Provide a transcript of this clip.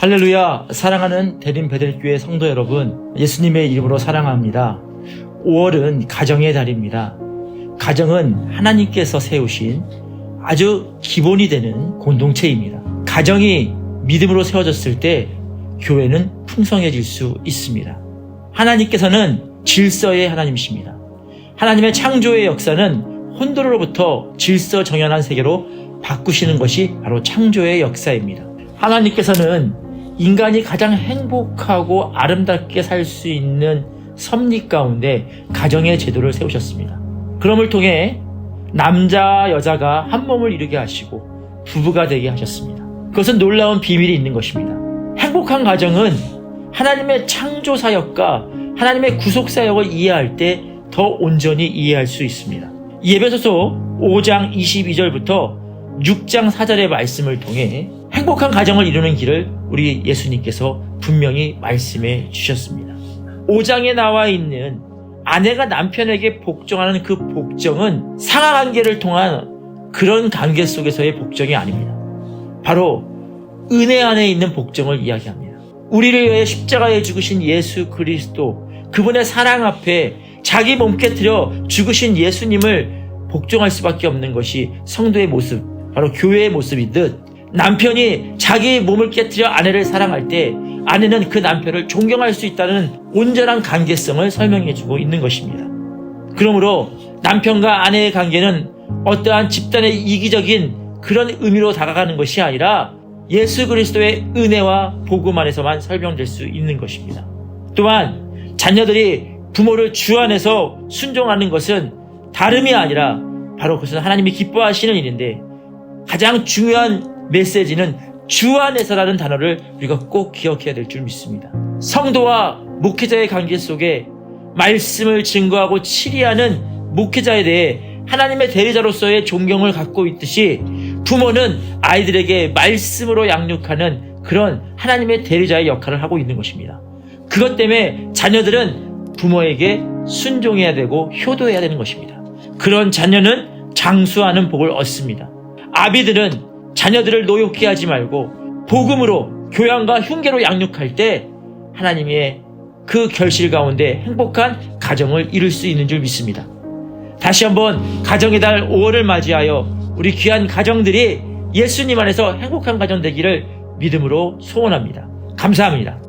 할렐루야. 사랑하는 대림 베델교회 성도 여러분 예수님의 이름으로 사랑합니다. 5월은 가정의 달입니다. 가정은 하나님께서 세우신 아주 기본이 되는 공동체입니다. 가정이 믿음으로 세워졌을 때 교회는 풍성해질 수 있습니다. 하나님께서는 질서의 하나님이십니다. 하나님의 창조의 역사는 혼돈으로부터 질서 정연한 세계로 바꾸시는 것이 바로 창조의 역사입니다. 하나님께서는 인간이 가장 행복하고 아름답게 살 수 있는 섭리 가운데 가정의 제도를 세우셨습니다. 그럼을 통해 남자, 여자가 한 몸을 이루게 하시고 부부가 되게 하셨습니다. 그것은 놀라운 비밀이 있는 것입니다. 행복한 가정은 하나님의 창조 사역과 하나님의 구속 사역을 이해할 때 더 온전히 이해할 수 있습니다. 예배소서 5장 22절부터 6장 4절의 말씀을 통해 행복한 가정을 이루는 길을 우리 예수님께서 분명히 말씀해 주셨습니다. 5장에 나와 있는 아내가 남편에게 복종하는 그 복종은 상하 관계를 통한 그런 관계 속에서의 복종이 아닙니다. 바로 은혜 안에 있는 복종을 이야기합니다. 우리를 위해 십자가에 죽으신 예수 그리스도 그분의 사랑 앞에 자기 몸 깨뜨려 죽으신 예수님을 복종할 수밖에 없는 것이 성도의 모습, 바로 교회의 모습이듯 남편이 자기 몸을 깨뜨려 아내를 사랑할 때 아내는 그 남편을 존경할 수 있다는 온전한 관계성을 설명해주고 있는 것입니다. 그러므로 남편과 아내의 관계는 어떠한 집단의 이기적인 그런 의미로 다가가는 것이 아니라 예수 그리스도의 은혜와 복음 안에서만 설명될 수 있는 것입니다. 또한 자녀들이 부모를 주 안에서 순종하는 것은 다름이 아니라 바로 그것은 하나님이 기뻐하시는 일인데 가장 중요한 메시지는 주 안에서라는 단어를 우리가 꼭 기억해야 될 줄 믿습니다. 성도와 목회자의 관계 속에 말씀을 증거하고 치리하는 목회자에 대해 하나님의 대리자로서의 존경을 갖고 있듯이 부모는 아이들에게 말씀으로 양육하는 그런 하나님의 대리자의 역할을 하고 있는 것입니다. 그것 때문에 자녀들은 부모에게 순종해야 되고 효도해야 되는 것입니다. 그런 자녀는 장수하는 복을 얻습니다. 아비들은 자녀들을 노엽게 하지 말고 복음으로 교양과 흉계로 양육할 때 하나님의 그 결실 가운데 행복한 가정을 이룰 수 있는 줄 믿습니다. 다시 한번 가정의 달 5월을 맞이하여 우리 귀한 가정들이 예수님 안에서 행복한 가정 되기를 믿음으로 소원합니다. 감사합니다.